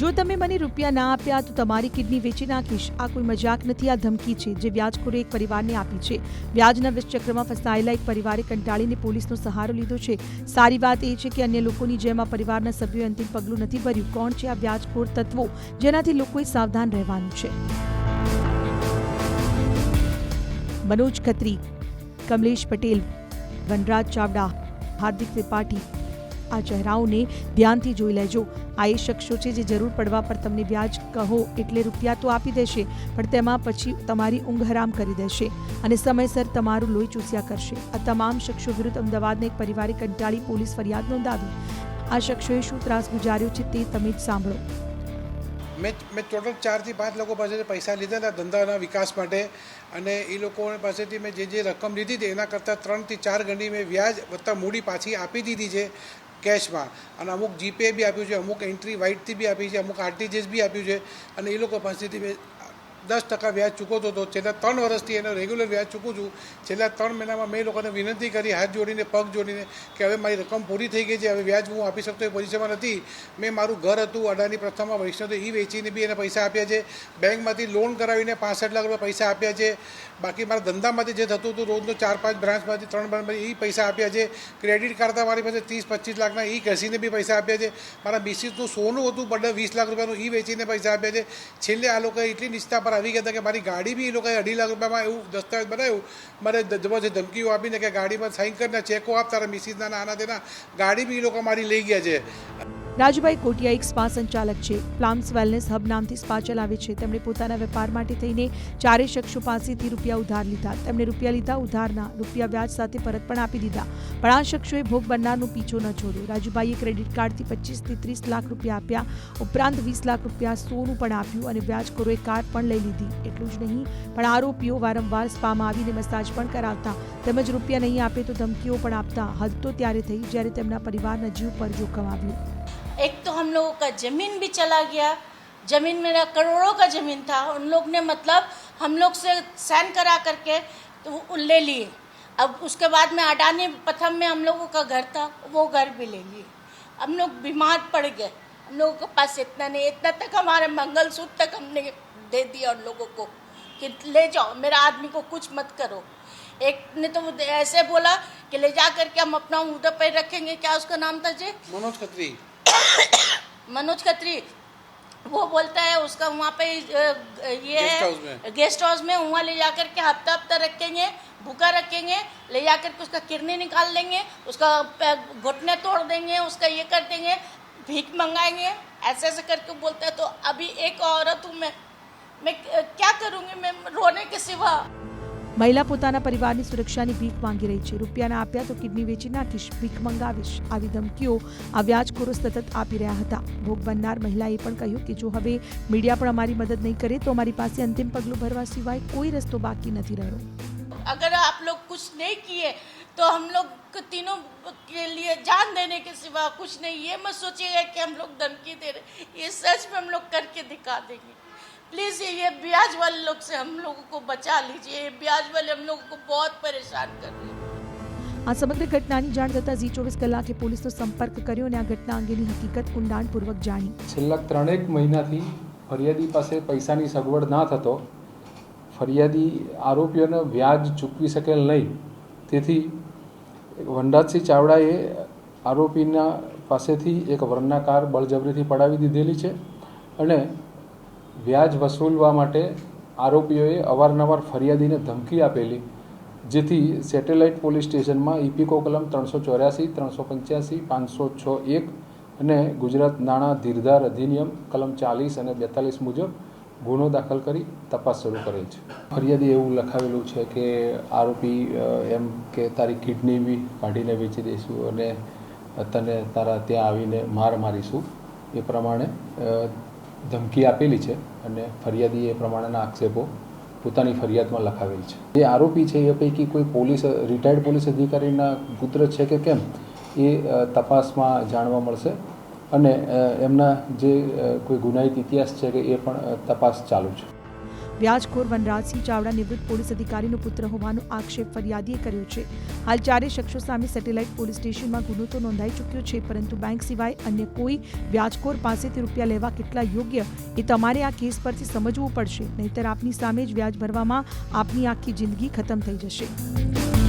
જો તમે મને રૂપિયા ના આપ્યા તો તમારી કિડની વેચી નાખીશ. આ કોઈ મજાક નથી, આ ધમકી છે. જે વ્યાજખોરે એક પરિવારને આપી છે. વ્યાજના વિષચક્રમાં ફસાયેલા એક પરિવારે કંટાળીને પોલીસનો સહારો લીધો છે. સારી વાત એ છે કે અન્ય લોકોની જેમ આ પરિવારના સભ્યોએ અંતિમ પગલું નથી ભર્યું. કોણ છે આ વ્યાજખોર તત્વો? જેનાથી લોકોએ સાવધાન રહેવાનું છે. મનોજ ખત્રી, કમલેશ પટેલ, વનરાજ ચાવડા, હાર્દિક ત્રિપાઠી આ ચહેરાઓને ધ્યાનથી જોઈ લેજો. આ એ શખ્સો છે જે જરૂર પડવા પર તમને વ્યાજ કહો એટલે રૂપિયા તો આપી દેશે, પણ તેમાં પછી તમારી ઊંઘ હરામ કરી દેશે અને સમયસર તમારું લોહી ચૂસ્યા કરશે. આ તમામ શખ્સો વિરુદ્ધ અમદાવાદના એક પરિવારે કંટાળી પોલીસ ફરિયાદ નોંધાવી. આ શખ્સોએ શું ત્રાસ ગુજાર્યો છે તે તમે જ સાંભળો. મેં મેં ટોટલ ચારથી પાંચ લોકો પાસેથી પૈસા લીધા હતા ધંધાના વિકાસ માટે. અને એ લોકો પાસેથી મેં જે જે રકમ લીધી હતી એના કરતાં ત્રણથી ચાર ગણી મેં વ્યાજ વત્તા મૂડી પાછી આપી દીધી છે કેશમાં. અને અમુક જીપે બી આપ્યું છે, અમુક એન્ટ્રી વાઇટથી બી આપી છે, અમુક આરટીજીએસ બી આપ્યું છે. અને એ લોકો પાસેથી મેં દસ ટકા વ્યાજ ચૂકવતો હતો. છેલ્લા ત્રણ વર્ષથી એનો રેગ્યુલર વ્યાજ ચૂકું છું. છેલ્લા ત્રણ મહિનામાં મેં લોકોને વિનંતી કરી, હાથ જોડીને, પગ જોડીને કે હવે મારી રકમ પૂરી થઈ ગઈ છે, હવે વ્યાજ હું આપી શકતો એ પોઝિશનમાં નથી. મેં મારું ઘર હતું, અડાની પ્રથમમાં વૈષ્ણવ એ વેચીને બી એને પૈસા આપ્યા છે. બેંકમાંથી લોન કરાવીને પાસઠ લાખ રૂપિયા પૈસા આપ્યા છે. બાકી મારા ધંધામાંથી જે થતું હતું, રોજનું ચાર પાંચ બ્રાન્ચમાંથી ત્રણ બ્રાન્ચમાંથી એ પૈસા આપ્યા છે. ક્રેડિટ કાર્ડ મારી પાસે ત્રીસ, પચીસ લાખના એ ઘસીને બી પૈસા આપ્યા છે. મારા મિસિસનું સોનું હતું બડે વીસ લાખ રૂપિયાનું એ વેચીને પૈસા આપ્યા છે. છેલ્લે આ લોકોએ એટલી નિષ્ઠા પર આવી ગયા હતા કે મારી ગાડી બી એ લોકોએ અઢી લાખ રૂપિયામાં એવું દસ્તાવેજ બનાવ્યું. મને જબરજસ્ત ધમકીઓ આપીને કે ગાડીમાં સાઈન કરીને ચેકો આપ, તારા મિસિસના આના તેના. ગાડી બી એ લોકો મારી લઈ ગયા છે. રાજુભાઈ કોટિયા એક સ્પા સંચાલક છે. પ્લામ્સ વેલનેસ હબ નામથી સ્પા ચલાવે છે. તેમણે પોતાના વેપાર માટે થઈને ચારે શખ્સો પાસેથી રૂપિયા ઉધાર લીધા. તેમણે રૂપિયા લીધા, ઉધારના રૂપિયા વ્યાજ સાથે પરત પણ આપી દીધા. પણ આ શખ્સોએ ભોગ બનનારનો પીછો ન છોડ્યો. રાજુભાઈએ ક્રેડિટ કાર્ડથી પચીસથી ત્રીસ લાખ રૂપિયા આપ્યા. ઉપરાંત વીસ લાખ રૂપિયા સોનું પણ આપ્યું અને વ્યાજખોરોએ કાર પણ લઈ લીધી. એટલું જ નહીં, પણ આરોપીઓ વારંવાર સ્પામાં આવીને મસાજ પણ કરાવતા. તેમજ રૂપિયા નહીં આપે તો ધમકીઓ પણ આપતા. હદ તો ત્યારે થઈ જ્યારે તેમના પરિવારના જીવ પર જોખમ આવ્યું एक तो हम लोगों का ज़मीन भी चला गया। ज़मीन मेरा करोड़ों का ज़मीन था। उन लोग ने मतलब हम लोग से साइन करा करके तो ले लिए। अब उसके बाद में अडानी प्रथम में हम लोगों का घर था, वो घर भी ले लिए। हम लोग बीमार पड़ गए। हम लोगों के पास इतना नहीं, इतना तक हमारे मंगलसूत्र तक हमने दे दिया उन लोगों को कि ले जाओ, मेरा आदमी को कुछ मत करो। एक ने तो ऐसे बोला कि ले जा करके हम अपना उधर पर रखेंगे। क्या उसका नाम था जी? मनोज खत्री। मनोज खत्री वो बोलता है उसका वहाँ पे ये है गेस्ट हाउस में वहाँ ले जाकर के हफ़्ता हफ़्ता रखेंगे भूखा रखेंगे ले जाकर के उसका किडनी निकाल देंगे उसका घुटने तोड़ देंगे उसका ये कर देंगे भीख मंगाएँगे ऐसे ऐसे करके बोलता है तो अभी एक औरत हूँ मैं। मैं क्या करूँगी? मैं रोने के सिवा। મહિલા પોતાના પરિવારની સુરક્ષાની ભીખ માંગી રહી છે રૂપિયા ના આપ્યા તો કિડની વેચી નાખીશ ભીખ મંગાવીશ આવી ધમકીઓ આ વ્યાજખોરો સતત આપી રહ્યા હતા ભોગ બનનાર મહિલાએ પણ કહ્યું કે જો હવે મીડિયા પણ અમારી મદદ નહીં કરે તો અમારી પાસે અંતિમ પગલું ભરવા સિવાય કોઈ રસ્તો બાકી નથી રહ્યો अगर आप लोग कुछ नहीं किए तो हम लोग को तीनों के लिए जान देने के सिवा कुछ नहीं ये मत सोचिएगा कि हम लोग धमकी दे रहे ये सच में हम लोग करके दिखा देंगे प्लीज़ ये ये ब्याज वाले लोग से हम लोगों को बचा लीजिए ये ब्याज वाले हम लोगों को बहुत परेशान कर रहे हैं આ સમગ્ર ઘટનાની જાણ થતાં ઝી ચોવીસ કલાકે પોલીસનો સંપર્ક કર્યો અને આ ઘટના અંગેની હકીકત ઊંડાણપૂર્વક જાણી છેલ્લા ત્રણેક મહિનાથી ફરિયાદી પાસે પૈસાની સગવડ ના થતો ફરિયાદી આરોપીઓને વ્યાજ ચૂકવી શકેલ નહીં તેથી વનરાજસિંહ ચાવડાએ આરોપીના પાસેથી એક વરના કાર બળજબરીથી પડાવી દીધેલી છે અને વ્યાજ વસૂલવા માટે આરોપીઓએ અવારનવાર ફરિયાદીને ધમકી આપેલી, જેથી સેટેલાઇટ પોલીસ સ્ટેશનમાં ઇપીકો કલમ ત્રણસો ચોર્યાસી, ત્રણસો પંચ્યાસી, પાંચસો છ એક અને ગુજરાત નાણાં ધીરધાર અધિનિયમ કલમ ચાલીસ અને બેતાલીસ મુજબ ગુનો દાખલ કરી તપાસ શરૂ કરેલ છે. ફરિયાદી એવું લખાવેલું છે કે આરોપી એમ કે તારી કિડની બી કાઢીને વેચી દઈશું અને તને તારા ત્યાં આવીને માર મારીશું. એ પ્રમાણે ધમકી આપેલી છે અને ફરિયાદી એ પ્રમાણેના આક્ષેપો પોતાની ફરિયાદમાં લખાવેલ છે. જે આરોપી છે એ પૈકી કોઈ પોલીસ રિટાયર્ડ પોલીસ અધિકારીના પુત્ર છે કે કેમ, એ તપાસમાં જાણવા મળશે અને એમના જે કોઈ ગુનાહિત ઇતિહાસ છે કે એ પણ તપાસ ચાલુ છે. વ્યાજખોર વનરાજસિંહ ચાવડા નિવૃત્ત પોલીસ અધિકારીનો પુત્ર હોવાનો આક્ષેપ ફરિયાદીએ કર્યો છે. હાલ ચારેય શખ્સો સામે સેટેલાઇટ પોલીસ સ્ટેશનમાં ગુનો તો નોંધાઈ ચૂક્યો છે, પરંતુ બેંક સિવાય અન્ય કોઈ વ્યાજખોર પાસેથી રૂપિયા લેવા કેટલા યોગ્ય એ તમારે આ કેસ પરથી સમજવું પડશે. નહીંતર આપની સામે જ વ્યાજ ભરવામાં આપની આખી જિંદગી ખતમ થઈ જશે.